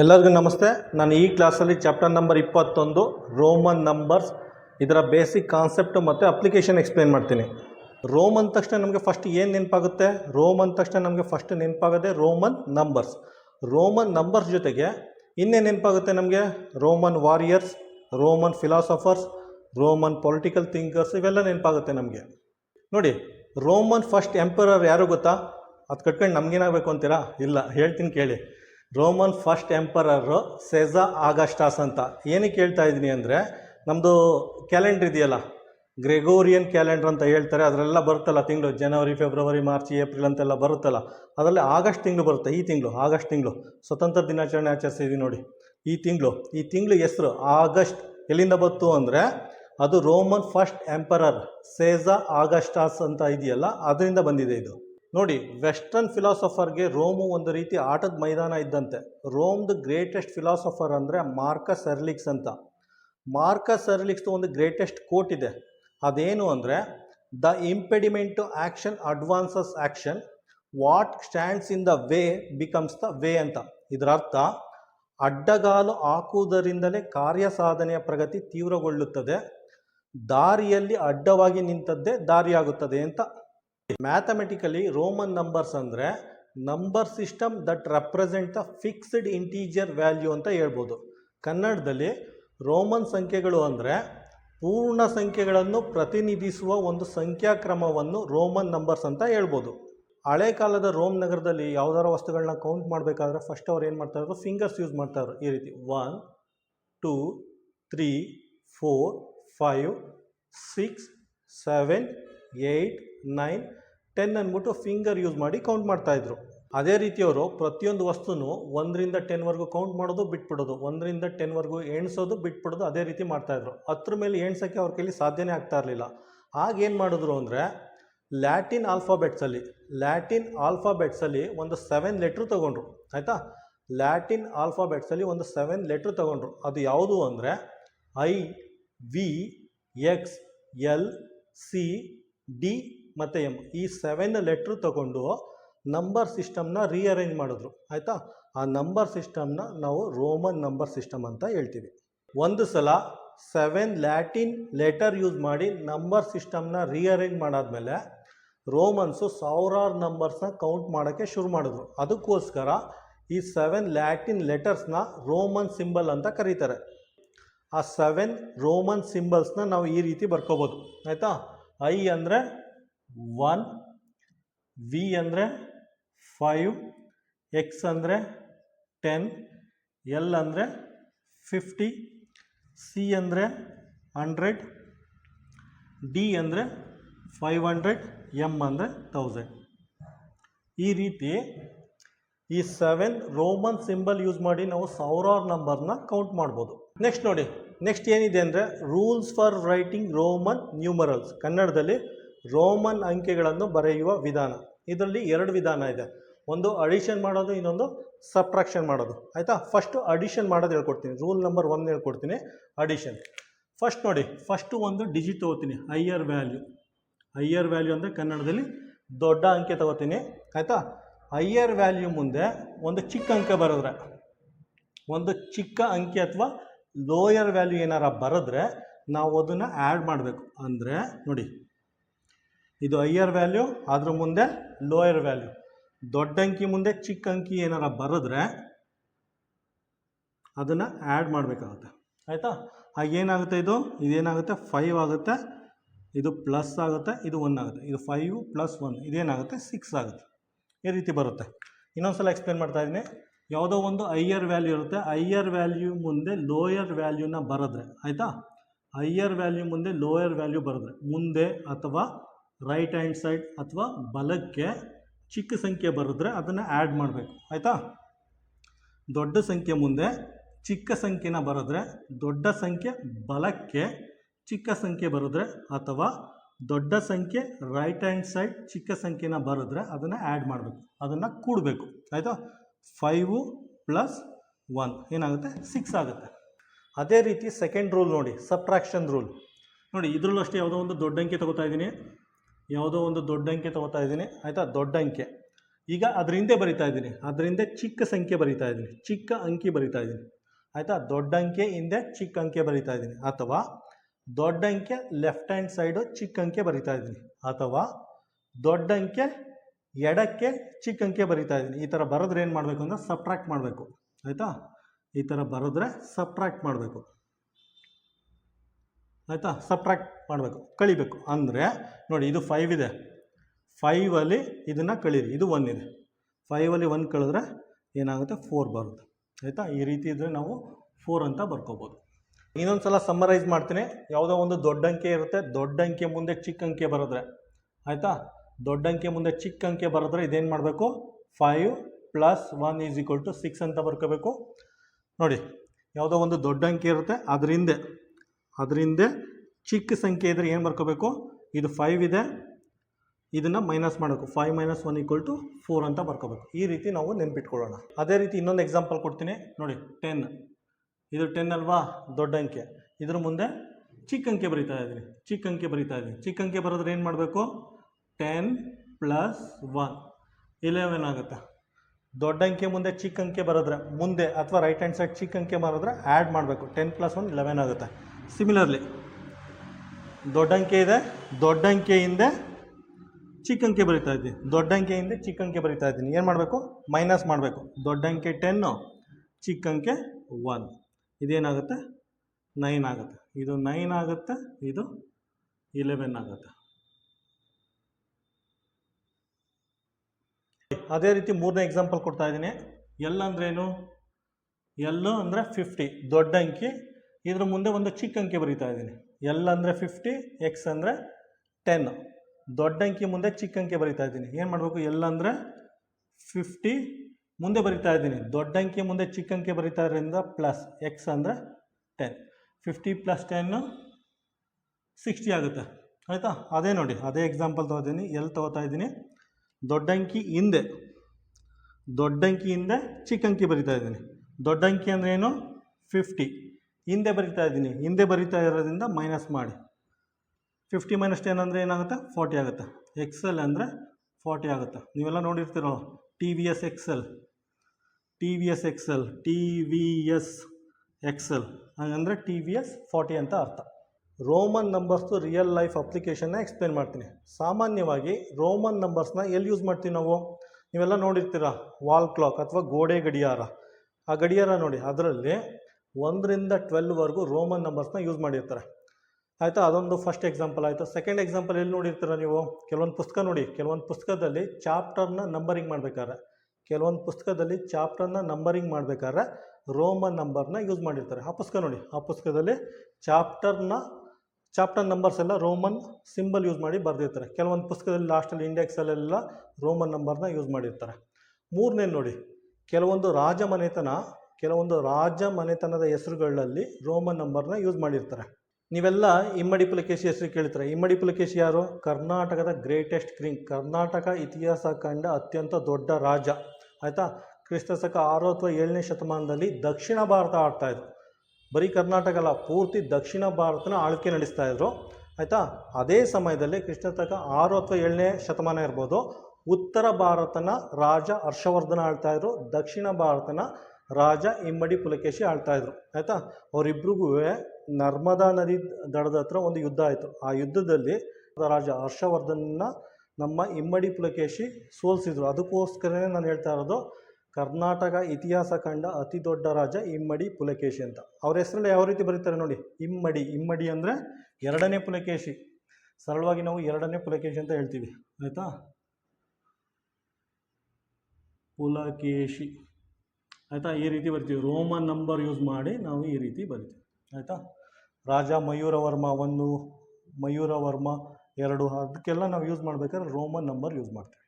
ಎಲ್ಲರಿಗೂ ನಮಸ್ತೆ. ನಾನು ಈ ಕ್ಲಾಸಲ್ಲಿ ಚಾಪ್ಟರ್ ನಂಬರ್ ಇಪ್ಪತ್ತೊಂದು ರೋಮನ್ ನಂಬರ್ಸ್ ಇದರ ಬೇಸಿಕ್ ಕಾನ್ಸೆಪ್ಟ್ ಮತ್ತು ಅಪ್ಲಿಕೇಶನ್ ಎಕ್ಸ್ಪ್ಲೇನ್ ಮಾಡ್ತೀನಿ. ರೋಮ್ ಅಂದ ತಕ್ಷಣ ನಮಗೆ ಫಸ್ಟ್ ಏನು ನೆನಪಾಗುತ್ತೆ? ರೋಮ್ ಅಂದ ತಕ್ಷಣ ನಮಗೆ ಫಸ್ಟ್ ನೆನಪಾಗೋದೆ ರೋಮನ್ ನಂಬರ್ಸ್ ರೋಮನ್ ನಂಬರ್ಸ್ ಜೊತೆಗೆ ಇನ್ನೇನು ನೆನಪಾಗುತ್ತೆ ನಮಗೆ? Roman warriors Roman philosophers Roman political thinkers ಇವೆಲ್ಲ ನೆನಪಾಗುತ್ತೆ ನಮಗೆ. ನೋಡಿ ರೋಮನ್ ಫಸ್ಟ್ ಎಂಪರರ್ ಯಾರು ಗೊತ್ತಾ? ಅದು ಕಟ್ಕೊಂಡು ನಮಗೇನಾಗಬೇಕು ಅಂತೀರಾ? ಇಲ್ಲ, ಹೇಳ್ತೀನಿ ಕೇಳಿ. ರೋಮನ್ ಫಸ್ಟ್ ಎಂಪರರು ಸೆಜಾ ಆಗಸ್ಟಾಸ್ ಅಂತ. ಏನಕ್ಕೆ ಹೇಳ್ತಾ ಇದ್ದೀನಿ ಅಂದರೆ ನಮ್ಮದು ಕ್ಯಾಲೆಂಡ್ರ್ ಇದೆಯಲ್ಲ, ಗ್ರೆಗೋರಿಯನ್ ಕ್ಯಾಲೆಂಡರ್ ಅಂತ ಹೇಳ್ತಾರೆ, ಅದರೆಲ್ಲ ಬರುತ್ತಲ್ಲ ತಿಂಗಳು, ಜನವರಿ, ಫೆಬ್ರವರಿ, ಮಾರ್ಚ್, ಏಪ್ರಿಲ್ ಅಂತೆಲ್ಲ ಬರುತ್ತಲ್ಲ, ಅದರಲ್ಲಿ ಆಗಸ್ಟ್ ತಿಂಗಳು ಬರುತ್ತೆ, ಈ ತಿಂಗಳು, ಆಗಸ್ಟ್ ತಿಂಗಳು. ಸ್ವತಂತ್ರ ದಿನಾಚರಣೆ ಆಚರಿಸಿದ್ವಿ ನೋಡಿ, ಈ ತಿಂಗಳು ಈ ತಿಂಗಳು ಹೆಸರು ಆಗಸ್ಟ್ ಎಲ್ಲಿಂದ ಬಂತು ಅಂದರೆ, ಅದು ರೋಮನ್ ಫಸ್ಟ್ ಎಂಪರರ್ ಸೇಝಾ ಆಗಸ್ಟಾಸ್ ಅಂತ ಇದೆಯಲ್ಲ, ಅದರಿಂದ ಬಂದಿದೆ ಇದು. ನೋಡಿ ವೆಸ್ಟರ್ನ್ ಫಿಲಾಸಫರ್ಗೆ ರೋಮು ಒಂದು ರೀತಿ ಆಟದ ಮೈದಾನ ಇದ್ದಂತೆ. ರೋಮ್ದು ಗ್ರೇಟೆಸ್ಟ್ ಫಿಲಾಸಫರ್ ಅಂದರೆ ಮಾರ್ಕಸ್ ಎರ್ಲಿಕ್ಸ್ ಅಂತ. ಮಾರ್ಕಸ್ ಎರ್ಲಿಕ್ಸ್ದು ಒಂದು ಗ್ರೇಟೆಸ್ಟ್ ಕೋಟ್ ಇದೆ. ಅದೇನು ಅಂದರೆ the impediment to action advances action what stands in the way becomes the way ಅಂತ. ಇದರ ಅರ್ಥ, ಅಡ್ಡಗಾಲು ಹಾಕುವುದರಿಂದಲೇ ಕಾರ್ಯ ಸಾಧನೆಯ ಪ್ರಗತಿ ತೀವ್ರಗೊಳ್ಳುತ್ತದೆ. ದಾರಿಯಲ್ಲಿ ಅಡ್ಡವಾಗಿ ನಿಂತದ್ದೇ ದಾರಿಯಾಗುತ್ತದೆ ಅಂತ ಮ್ಯಾಥಮೆಟಿಕಲಿ ರೋಮನ್ ನಂಬರ್ಸ್ ಅಂದರೆ number system that represent the fixed integer value ಅಂತ ಹೇಳ್ಬೋದು. ಕನ್ನಡದಲ್ಲಿ ರೋಮನ್ ಸಂಖ್ಯೆಗಳು ಅಂದರೆ ಪೂರ್ಣ ಸಂಖ್ಯೆಗಳನ್ನು ಪ್ರತಿನಿಧಿಸುವ ಒಂದು ಸಂಖ್ಯಾಕ್ರಮವನ್ನು ರೋಮನ್ ನಂಬರ್ಸ್ ಅಂತ ಹೇಳ್ಬೋದು. ಹಳೆ ಕಾಲದ ರೋಮ್ ನಗರದಲ್ಲಿ ಯಾವ್ದಾರ ವಸ್ತುಗಳನ್ನ ಕೌಂಟ್ ಮಾಡಬೇಕಾದ್ರೆ ಫಸ್ಟ್ ಅವ್ರು ಏನು ಮಾಡ್ತಾಯಿದ್ರು ಫಿಂಗರ್ಸ್ ಯೂಸ್ ಮಾಡ್ತಾಯಿದ್ರು ಈ ರೀತಿ one two three four five six seven eight nine ten ಅಂದ್ಬಿಟ್ಟು ಫಿಂಗರ್ ಯೂಸ್ ಮಾಡಿ ಕೌಂಟ್ ಮಾಡ್ತಾಯಿದ್ರು ಅದೇ ರೀತಿಯವರು ಪ್ರತಿಯೊಂದು ವಸ್ತುನು ಒಂದರಿಂದ ಟೆನ್ವರೆಗೂ ಕೌಂಟ್ ಮಾಡೋದು ಬಿಟ್ಬಿಡೋದು, ಒಂದರಿಂದ ಟೆನ್ವರೆಗೂ ಎಣಿಸೋದು ಬಿಟ್ಬಿಡೋದು ಅದೇ ರೀತಿ ಮಾಡ್ತಾಯಿದ್ರು ಹತ್ರ ಮೇಲೆ ಎಣ್ಸೋಕ್ಕೆ ಅವ್ರ ಕೈಲಿ ಸಾಧ್ಯನೇ ಆಗ್ತಾ ಇರಲಿಲ್ಲ. ಆಗೇನು ಮಾಡಿದ್ರು ಅಂದರೆ ಲ್ಯಾಟಿನ್ ಆಲ್ಫಾಬೆಟ್ಸಲ್ಲಿ ಲ್ಯಾಟಿನ್ ಆಲ್ಫಾಬೆಟ್ಸಲ್ಲಿ ಒಂದು ಸೆವೆನ್ ಲೆಟ್ರ್ ತೊಗೊಂಡ್ರು. ಆಯಿತಾ? ಲ್ಯಾಟಿನ್ ಆಲ್ಫಾಬೆಟ್ಸಲ್ಲಿ ಒಂದು ಸೆವೆನ್ ಲೆಟ್ರ್ ತೊಗೊಂಡ್ರು. ಅದು ಯಾವುದು ಅಂದರೆ I, V, X, L, C, D ಮತ್ತು ಎಂ, ಈ ಸೆವೆನ್ ಲೆಟ್ರ್ ತಗೊಂಡು ನಂಬರ್ ಸಿಸ್ಟಮ್ನ ರೀಅರೇಂಜ್ ಮಾಡಿದ್ರು. ಆಯಿತಾ? ಆ ನಂಬರ್ ಸಿಸ್ಟಮ್ನ ನಾವು ರೋಮನ್ ನಂಬರ್ ಸಿಸ್ಟಮ್ ಅಂತ ಹೇಳ್ತೀವಿ. ಒಂದು ಸಲ ಸೆವೆನ್ ಲ್ಯಾಟಿನ್ ಲೆಟರ್ ಯೂಸ್ ಮಾಡಿ ನಂಬರ್ ಸಿಸ್ಟಮ್ನ ರೀಅರೇಂಜ್ ಮಾಡಾದ್ಮೇಲೆ ರೋಮನ್ಸು ಸಾವಿರಾರು ನಂಬರ್ಸ್ನ ಕೌಂಟ್ ಮಾಡೋಕ್ಕೆ ಶುರು ಮಾಡಿದ್ರು. ಅದಕ್ಕೋಸ್ಕರ ಈ ಸೆವೆನ್ ಲ್ಯಾಟಿನ್ ಲೆಟರ್ಸ್ನ ರೋಮನ್ ಸಿಂಬಲ್ ಅಂತ ಕರೀತಾರೆ. ಆ ಸೆವೆನ್ ರೋಮನ್ ಸಿಂಬಲ್ಸ್ನ ನಾವು ಈ ರೀತಿ ಬರ್ಕೋಬೋದು. ಆಯಿತಾ? ಐ ಅಂದರೆ ಒನ್ ವಿ ಅಂದರೆ ಫೈವ್ ಎಕ್ಸ್ ಅಂದರೆ ಟೆನ್ ಎಲ್ ಅಂದರೆ ಫಿಫ್ಟಿ ಸಿ ಅಂದರೆ ಹಂಡ್ರೆಡ್ ಡಿ ಅಂದರೆ ಫೈವ್ ಹಂಡ್ರೆಡ್ ಎಂ ಅಂದರೆ ತೌಸಂಡ್ ಈ ರೀತಿ ಈ ಸೆವೆನ್ ರೋಮನ್ ಸಿಂಬಲ್ ಯೂಸ್ ಮಾಡಿ ನಾವು ಸಾವಿರಾರು ನಂಬರ್ನ ಕೌಂಟ್ ಮಾಡ್ಬೋದು. ನೆಕ್ಸ್ಟ್ ನೋಡಿ ನೆಕ್ಸ್ಟ್ ಏನಿದೆ ಅಂದರೆ rules for writing Roman numerals ಕನ್ನಡದಲ್ಲಿ ರೋಮನ್ ಅಂಕೆಗಳನ್ನು ಬರೆಯುವ ವಿಧಾನ. ಇದರಲ್ಲಿ ಎರಡು ವಿಧಾನ ಇದೆ. ಒಂದು ಅಡಿಷನ್ ಮಾಡೋದು, ಇನ್ನೊಂದು ಸಪ್ರಾಕ್ಷನ್ ಮಾಡೋದು. ಆಯಿತಾ? ಫಸ್ಟು ಅಡಿಷನ್ ಮಾಡೋದು ಹೇಳ್ಕೊಡ್ತೀನಿ. ರೂಲ್ ನಂಬರ್ ಒನ್ ಹೇಳ್ಕೊಡ್ತೀನಿ. ಅಡಿಷನ್ ಫಸ್ಟ್ ನೋಡಿ ಫಸ್ಟು ಒಂದು ಡಿಜಿಟ್ ತೊಗೋತೀನಿ. ಹೈಯರ್ ವ್ಯಾಲ್ಯೂ ಹೈಯರ್ ವ್ಯಾಲ್ಯೂ ಅಂದರೆ ಕನ್ನಡದಲ್ಲಿ ದೊಡ್ಡ ಅಂಕೆ ತಗೋತೀನಿ. ಆಯಿತಾ? ಹೈಯರ್ ವ್ಯಾಲ್ಯೂ ಮುಂದೆ ಒಂದು ಚಿಕ್ಕ ಅಂಕೆ ಬರೆದ್ರೆ, ಒಂದು ಚಿಕ್ಕ ಅಂಕೆ ಅಥವಾ ಲೋಯರ್ ವ್ಯಾಲ್ಯೂ ಏನಾರ ಬರೆದ್ರೆ ನಾವು ಅದನ್ನು ಆ್ಯಡ್ ಮಾಡಬೇಕು. ಅಂದರೆ ನೋಡಿ ಇದು ಹೈಯರ್ ವ್ಯಾಲ್ಯೂ ಅದ್ರ ಮುಂದೆ ಲೋಯರ್ ವ್ಯಾಲ್ಯೂ ದೊಡ್ಡ ಅಂಕಿ ಮುಂದೆ ಚಿಕ್ಕ ಅಂಕಿ ಏನಾರ ಬರೆದ್ರೆ ಅದನ್ನು ಆ್ಯಡ್ ಮಾಡಬೇಕಾಗುತ್ತೆ. ಆಯಿತಾ? ಹಾಗೇನಾಗುತ್ತೆ ಇದು? ಇದೇನಾಗುತ್ತೆ? ಫೈವ್ ಆಗುತ್ತೆ. ಇದು ಪ್ಲಸ್ ಆಗುತ್ತೆ, ಇದು ಒನ್ ಆಗುತ್ತೆ. ಇದು ಫೈವ್ ಪ್ಲಸ್ ಒನ್ ಇದೇನಾಗುತ್ತೆ? ಸಿಕ್ಸ್ ಆಗುತ್ತೆ. ಈ ರೀತಿ ಬರುತ್ತೆ. ಇನ್ನೊಂದು ಸಲ ಎಕ್ಸ್ಪ್ಲೇನ್ ಮಾಡ್ತಾ ಇದ್ದೀನಿ. ಯಾವುದೋ ಒಂದು ಹೈಯರ್ ವ್ಯಾಲ್ಯೂ ಇರುತ್ತೆ. ಹೈಯರ್ ವ್ಯಾಲ್ಯೂ ಮುಂದೆ ಲೋಯರ್ ವ್ಯಾಲ್ಯೂನ ಬರೆದ್ರೆ, ಆಯಿತಾ? ಹೈಯರ್ ವ್ಯಾಲ್ಯೂ ಮುಂದೆ ಲೋಯರ್ ವ್ಯಾಲ್ಯೂ ಬರೆದ್ರೆ, ಮುಂದೆ ಅಥವಾ ರೈಟ್ ಹ್ಯಾಂಡ್ ಸೈಡ್ ಅಥವಾ ಬಲಕ್ಕೆ ಚಿಕ್ಕ ಸಂಖ್ಯೆ ಬರೆದ್ರೆ ಅದನ್ನು ಆ್ಯಡ್ ಮಾಡಬೇಕು. ಆಯಿತಾ? ದೊಡ್ಡ ಸಂಖ್ಯೆ ಮುಂದೆ ಚಿಕ್ಕ ಸಂಖ್ಯೆನ ಬರೆದ್ರೆ ದೊಡ್ಡ ಸಂಖ್ಯೆ ಬಲಕ್ಕೆ ಚಿಕ್ಕ ಸಂಖ್ಯೆ ಬರೆದ್ರೆ ಅಥವಾ ದೊಡ್ಡ ಸಂಖ್ಯೆ ರೈಟ್ ಹ್ಯಾಂಡ್ ಸೈಡ್ ಚಿಕ್ಕ ಸಂಖ್ಯೆನ ಬರೆದ್ರೆ ಅದನ್ನು ಆ್ಯಡ್ ಮಾಡಬೇಕು. ಅದನ್ನು ಕೂಡಬೇಕು. ಆಯಿತಾ? ಫೈವು ಪ್ಲಸ್ ಒನ್ ಏನಾಗುತ್ತೆ? ಸಿಕ್ಸ್ ಆಗುತ್ತೆ. ಅದೇ ರೀತಿ ಸೆಕೆಂಡ್ ರೂಲ್ ನೋಡಿ ಸಬ್ಟ್ರಾಕ್ಷನ್ ರೂಲ್ ನೋಡಿ ಇದರಲ್ಲೂ ಅಷ್ಟೇ ಯಾವುದೋ ಒಂದು ದೊಡ್ಡ ಅಂಕೆ ತೊಗೋತಾ ಇದ್ದೀನಿ. ಯಾವುದೋ ಒಂದು ದೊಡ್ಡ ಅಂಕೆ ತೊಗೋತಾ ಇದ್ದೀನಿ. ಆಯಿತಾ? ದೊಡ್ಡ ಅಂಕೆ. ಈಗ ಅದ್ರ ಹಿಂದೆ ಬರಿತಾ ಇದ್ದೀನಿ. ಅದ್ರ ಹಿಂದೆ ಚಿಕ್ಕ ಸಂಖ್ಯೆ ಬರಿತಾ ಇದ್ದೀನಿ. ಚಿಕ್ಕ ಅಂಕಿ ಬರಿತಾ ಇದ್ದೀನಿ. ಆಯಿತಾ? ದೊಡ್ಡ ಅಂಕೆ ಹಿಂದೆ ಚಿಕ್ಕ ಅಂಕೆ ಬರಿತಾ ಇದ್ದೀನಿ. ಅಥವಾ ದೊಡ್ಡ ಅಂಕೆ ಲೆಫ್ಟ್ ಹ್ಯಾಂಡ್ ಸೈಡು ಚಿಕ್ಕ ಅಂಕೆ ಬರಿತಾ ಇದ್ದೀನಿ. ಅಥವಾ ದೊಡ್ಡ ಅಂಕೆ ಎಡಕ್ಕೆ ಚಿಕ್ಕ ಅಂಕೆ ಬರಿತಾ ಇದ್ದೀನಿ. ಈ ಥರ ಬರೆದ್ರೆ ಏನು ಮಾಡಬೇಕು ಅಂದರೆ ಸಪ್ರ್ಯಾಕ್ಟ್ ಮಾಡಬೇಕು. ಆಯಿತಾ? ಈ ಥರ ಬರೆದ್ರೆ ಸಪ್ರಾಕ್ಟ್ ಮಾಡಬೇಕು. ಆಯಿತಾ? ಸಪ್ರ್ಯಾಕ್ಟ್ ಮಾಡಬೇಕು. ಕಳಿಬೇಕು. ಅಂದರೆ ನೋಡಿ, ಇದು ಫೈವ್ ಇದೆ. ಫೈವಲ್ಲಿ ಇದನ್ನು ಕಳೀರಿ. ಇದು ಒನ್ ಇದೆ. ಫೈವಲ್ಲಿ ಒನ್ ಕಳೆದ್ರೆ ಏನಾಗುತ್ತೆ? ಫೋರ್ ಬರುತ್ತೆ. ಆಯಿತಾ? ಈ ರೀತಿ ಇದ್ದರೆ ನಾವು ಫೋರ್ ಅಂತ ಬರ್ಕೋಬೋದು. ಇನ್ನೊಂದು ಸಲ ಸಮ್ಮರೈಸ್ ಮಾಡ್ತೀನಿ. ಯಾವುದೋ ಒಂದು ದೊಡ್ಡ ಅಂಕೆ ಇರುತ್ತೆ. ದೊಡ್ಡ ಅಂಕೆ ಮುಂದೆ ಚಿಕ್ಕ ಅಂಕೆ ಬರೆದ್ರೆ. ಆಯಿತಾ? ದೊಡ್ಡ ಅಂಕೆ ಮುಂದೆ ಚಿಕ್ಕ ಅಂಕೆ ಬರೆದ್ರೆ ಇದೇನು ಮಾಡಬೇಕು? Five plus one is equal to six ಅಂತ ಬರ್ಕೋಬೇಕು. ನೋಡಿ, ಯಾವುದೋ ಒಂದು ದೊಡ್ಡ ಅಂಕೆ ಇರುತ್ತೆ. ಅದ್ರ ಹಿಂದೆ ಅದ್ರ ಹಿಂದೆ ಚಿಕ್ಕ ಸಂಖ್ಯೆ ಇದ್ದರೆ ಏನು ಬರ್ಕೋಬೇಕು ಇದು ಫೈವ್ ಇದೆ. ಇದನ್ನು ಮೈನಸ್ ಮಾಡಬೇಕು. Five minus one equal to four ಅಂತ ಬರ್ಕೋಬೇಕು. ಈ ರೀತಿ ನಾವು ನೆನ್ಪಿಟ್ಕೊಳ್ಳೋಣ. ಅದೇ ರೀತಿ ಇನ್ನೊಂದು ಎಕ್ಸಾಂಪಲ್ ಕೊಡ್ತೀನಿ. ನೋಡಿ ಟೆನ್ ಇದು ಟೆನ್ ಅಲ್ವಾ? ದೊಡ್ಡ ಅಂಕೆ. ಇದ್ರ ಮುಂದೆ ಚಿಕ್ಕ ಅಂಕೆ ಬರಿತಾ ಇದ್ದೀನಿ ಚಿಕ್ಕ ಅಂಕೆ ಬರಿತಾ ಇದ್ದೀನಿ ಚಿಕ್ಕ ಅಂಕೆ ಬರೋದ್ರೆ ಏನು ಮಾಡಬೇಕು? ಟೆನ್ ಪ್ಲಸ್ ಒನ್ ಇಲೆವೆನ್ ಆಗುತ್ತೆ. ದೊಡ್ಡ ಅಂಕೆ ಮುಂದೆ ಚಿಕ್ಕ ಅಂಕೆ ಬರೋದ್ರೆ, ಮುಂದೆ ಅಥವಾ ರೈಟ್ ಹ್ಯಾಂಡ್ ಸೈಡ್ ಚಿಕ್ಕ ಅಂಕೆ ಬರೋದ್ರೆ ಆ್ಯಡ್ ಮಾಡಬೇಕು. ಟೆನ್ ಪ್ಲಸ್ ಒನ್ ಲೆವೆನ್ ಆಗುತ್ತೆ. ಸಿಮಿಲರ್ಲಿ ದೊಡ್ಡ ಅಂಕೆ ಇದೆ ದೊಡ್ಡ ಅಂಕೆಯಿಂದ ಚಿಕ್ಕ ಅಂಕೆ ಬರಿತಾ ಇದ್ದೀನಿ. ದೊಡ್ಡ ಅಂಕೆಯಿಂದ ಚಿಕ್ಕ ಅಂಕೆ ಬರಿತಾ ಇದ್ದೀನಿ. ಏನು ಮಾಡಬೇಕು? ಮೈನಸ್ ಮಾಡಬೇಕು. ದೊಡ್ಡ ಅಂಕೆ ಟೆನ್ನು ಚಿಕ್ಕ ಅಂಕೆ ಒನ್. ಇದೇನಾಗುತ್ತೆ? ನೈನ್ ಆಗುತ್ತೆ. ಇದು ನೈನ್ ಆಗುತ್ತೆ, ಇದು ಇಲೆವೆನ್ ಆಗುತ್ತೆ. ಅದೇ ರೀತಿ ಮೂರನೇ ಎಕ್ಸಾಂಪಲ್ ಕೊಡ್ತಾ ಇದ್ದೀನಿ. ಎಲ್ ಅಂದ್ರೇನು ಎಲ್ಲು ಅಂದರೆ ಫಿಫ್ಟಿ ದೊಡ್ಡ ಅಂಕಿ ಇದ್ರ ಮುಂದೆ ಒಂದು ಚಿಕ್ಕ ಅಂಕೆ ಬರಿತಾ ಇದ್ದೀನಿ. ಎಲ್ ಅಂದರೆ ಫಿಫ್ಟಿ ಎಕ್ಸ್ ಅಂದರೆ ಟೆನ್ ದೊಡ್ಡ ಅಂಕಿ ಮುಂದೆ ಚಿಕ್ಕ ಅಂಕೆ ಬರಿತಾ ಇದ್ದೀನಿ. ಏನು ಮಾಡಬೇಕು? ಎಲ್ ಅಂದರೆ ಫಿಫ್ಟಿ ಮುಂದೆ ಬರಿತಾ ಇದ್ದೀನಿ. ದೊಡ್ಡ ಅಂಕಿ ಮುಂದೆ ಚಿಕ್ಕ ಅಂಕೆ ಬರಿತಾ ಇರೋದ್ರಿಂದ ಪ್ಲಸ್ ಎಕ್ಸ್ ಅಂದರೆ ten fifty plus ten sixty ಆಗುತ್ತೆ. ಆಯಿತಾ? ಅದೇ ನೋಡಿ, ಅದೇ ಎಕ್ಸಾಂಪಲ್ ತೊಗೋತೀನಿ ಎಲ್ಲಿ ತೊಗೋತಾ ಇದ್ದೀನಿ. ದೊಡ್ಡ ಅಂಕಿ ಹಿಂದೆ, ದೊಡ್ಡ ಅಂಕಿ ಹಿಂದೆ ಚಿಕ್ಕ ಅಂಕಿ ಬರಿತಾ ಇದ್ದೀನಿ. ದೊಡ್ಡ ಅಂಕಿ ಅಂದ್ರೇನು ಫಿಫ್ಟಿ ಹಿಂದೆ ಬರಿತಾ ಇದ್ದೀನಿ. ಹಿಂದೆ ಬರಿತಾ ಇರೋದ್ರಿಂದ ಮೈನಸ್ ಮಾಡಿ. ಫಿಫ್ಟಿ ಮೈನಸ್ ಟೆನ್ ಅಂದರೆ ಏನಾಗುತ್ತೆ? ಫಾರ್ಟಿ ಆಗುತ್ತೆ. ಎಕ್ಸೆಲ್ ಅಂದರೆ ಫಾರ್ಟಿ ಆಗುತ್ತೆ. ನೀವೆಲ್ಲ ನೋಡಿರ್ತೀರೋ? T V S XL T V S XL T V S XL ಹಾಗಂದರೆ T V S forty ಅಂತ ಅರ್ಥ. ರೋಮನ್ ನಂಬರ್ಸ್ದು ರಿಯಲ್ ಲೈಫ್ ಅಪ್ಲಿಕೇಶನ್ನ ಎಕ್ಸ್ಪ್ಲೇನ್ ಮಾಡ್ತೀನಿ. ಸಾಮಾನ್ಯವಾಗಿ ರೋಮನ್ ನಂಬರ್ಸ್ನ ಎಲ್ಲಿ ಯೂಸ್ ಮಾಡ್ತೀವಿ ನಾವು? ನೀವೆಲ್ಲ ನೋಡಿರ್ತೀರ? ವಾಲ್ ಕ್ಲಾಕ್ ಅಥವಾ ಗೋಡೆ ಗಡಿಯಾರ. ಆ ಗಡಿಯಾರ ನೋಡಿ. ಅದರಲ್ಲಿ ಒಂದರಿಂದ ಟ್ವೆಲ್ವರೆಗೂ ರೋಮನ್ ನಂಬರ್ಸ್ನ ಯೂಸ್ ಮಾಡಿರ್ತಾರೆ. ಆಯಿತಾ? ಅದೊಂದು ಫಸ್ಟ್ ಎಕ್ಸಾಂಪಲ್ ಆಯಿತು. ಸೆಕೆಂಡ್ ಎಕ್ಸಾಂಪಲ್ ಎಲ್ಲಿ ನೋಡಿರ್ತೀರ ನೀವು? ಕೆಲವೊಂದು ಪುಸ್ತಕ ನೋಡಿ. ಕೆಲವೊಂದು ಪುಸ್ತಕದಲ್ಲಿ ಚಾಪ್ಟರ್ನ ನಂಬರಿಂಗ್ ಮಾಡಬೇಕಾದ್ರೆ. ಕೆಲವೊಂದು ಪುಸ್ತಕದಲ್ಲಿ ಚಾಪ್ಟರ್ನ ನಂಬರಿಂಗ್ ಮಾಡಬೇಕಾದ್ರೆ ರೋಮನ್ ನಂಬರ್ನ ಯೂಸ್ ಮಾಡಿರ್ತಾರೆ. ಆ ಪುಸ್ತಕ ನೋಡಿ. ಆ ಪುಸ್ತಕದಲ್ಲಿ ಚಾಪ್ಟರ್ನ ಚಾಪ್ಟರ್ ನಂಬರ್ಸ್ ಎಲ್ಲ ರೋಮನ್ ಸಿಂಬಲ್ ಯೂಸ್ ಮಾಡಿ ಬರೆದಿರ್ತಾರೆ. ಕೆಲವೊಂದು ಪುಸ್ತಕದಲ್ಲಿ ಲಾಸ್ಟಲ್ಲಿ ಇಂಡೆಕ್ಸಲ್ಲೆಲ್ಲ ರೋಮನ್ ನಂಬರ್ನ ಯೂಸ್ ಮಾಡಿರ್ತಾರೆ. ಮೂರನೇ ನೋಡಿ. ಕೆಲವೊಂದು ರಾಜ ಮನೆತನ ಕೆಲವೊಂದು ರಾಜ ಮನೆತನದ ಹೆಸರುಗಳಲ್ಲಿ ರೋಮನ್ ನಂಬರ್ನ ಯೂಸ್ ಮಾಡಿರ್ತಾರೆ. ನೀವೆಲ್ಲ ಇಮ್ಮಡಿ ಪುಲಕೇಶಿ ಹೆಸರು ಕೇಳ್ತಾರೆ ಇಮ್ಮಡಿ ಪುಲಕೇಶಿ ಯಾರು? ಕರ್ನಾಟಕದ ಗ್ರೇಟೆಸ್ಟ್ ಕ್ರಿಂಗ್ ಕರ್ನಾಟಕ ಇತಿಹಾಸ ಕಂಡ ಅತ್ಯಂತ ದೊಡ್ಡ ರಾಜ. ಆಯಿತಾ? ಕ್ರಿಸ್ತಶಕ ಆರು ಅಥವಾ ಏಳನೇ ಶತಮಾನದಲ್ಲಿ ದಕ್ಷಿಣ ಭಾರತ ಆಡ್ತಾ ಇದ್ರು. ಬರೀ ಕರ್ನಾಟಕ ಅಲ್ಲ, ಪೂರ್ತಿ ದಕ್ಷಿಣ ಭಾರತನ ಆಳ್ಕೆ ನಡೆಸ್ತಾ ಇದ್ರು. ಆಯಿತಾ? ಅದೇ ಸಮಯದಲ್ಲಿ ಕ್ರಿಸ್ತಸಕ ಆರು ಅಥವಾ ಏಳನೇ ಶತಮಾನ ಇರ್ಬೋದು, ಉತ್ತರ ಭಾರತನ ರಾಜ ಹರ್ಷವರ್ಧನ ಆಳ್ತಾ ಇದ್ರು, ದಕ್ಷಿಣ ಭಾರತನ ರಾಜ ಇಮ್ಮಡಿ ಪುಲಕೇಶಿ ಆಳ್ತಾ ಇದ್ರು. ಆಯಿತಾ? ಅವರಿಬ್ರಿಗೂ ನರ್ಮದಾ ನದಿ ದಡದ ಹತ್ರ ಒಂದು ಯುದ್ಧ ಆಯಿತು. ಆ ಯುದ್ಧದಲ್ಲಿ ರಾಜ ಹರ್ಷವರ್ಧನ್ನ ನಮ್ಮ ಇಮ್ಮಡಿ ಪುಲಕೇಶಿ ಸೋಲಿಸಿದ್ರು. ಅದಕ್ಕೋಸ್ಕರನೇ ನಾನು ಹೇಳ್ತಾ ಇರೋದು, ಕರ್ನಾಟಕ ಇತಿಹಾಸ ಕಂಡ ಅತಿ ದೊಡ್ಡ ರಾಜ ಇಮ್ಮಡಿ ಪುಲಕೇಶಿ ಅಂತ. ಅವ್ರ ಹೆಸರಲ್ಲಿ ಯಾವ ರೀತಿ ಬರೀತಾರೆ ನೋಡಿ. ಇಮ್ಮಡಿ. ಇಮ್ಮಡಿ ಅಂದರೆ ಎರಡನೇ ಪುಲಕೇಶಿ. ಸರಳವಾಗಿ ನಾವು ಎರಡನೇ ಪುಲಕೇಶಿ ಅಂತ ಹೇಳ್ತೀವಿ. ಆಯಿತಾ? ಪುಲಕೇಶಿ. ಆಯಿತಾ? ಈ ರೀತಿ ಬರ್ತೀವಿ. ರೋಮನ್ ನಂಬರ್ ಯೂಸ್ ಮಾಡಿ ನಾವು ಈ ರೀತಿ ಬರಿತೀವಿ. ಆಯಿತಾ? ರಾಜ ಮಯೂರವರ್ಮ ಒಂದು, ಮಯೂರವರ್ಮ ಎರಡು, ಅದಕ್ಕೆಲ್ಲ ನಾವು ಯೂಸ್ ಮಾಡ್ಬೇಕಾದ್ರೆ ರೋಮನ್ ನಂಬರ್ ಯೂಸ್ ಮಾಡ್ತೀವಿ.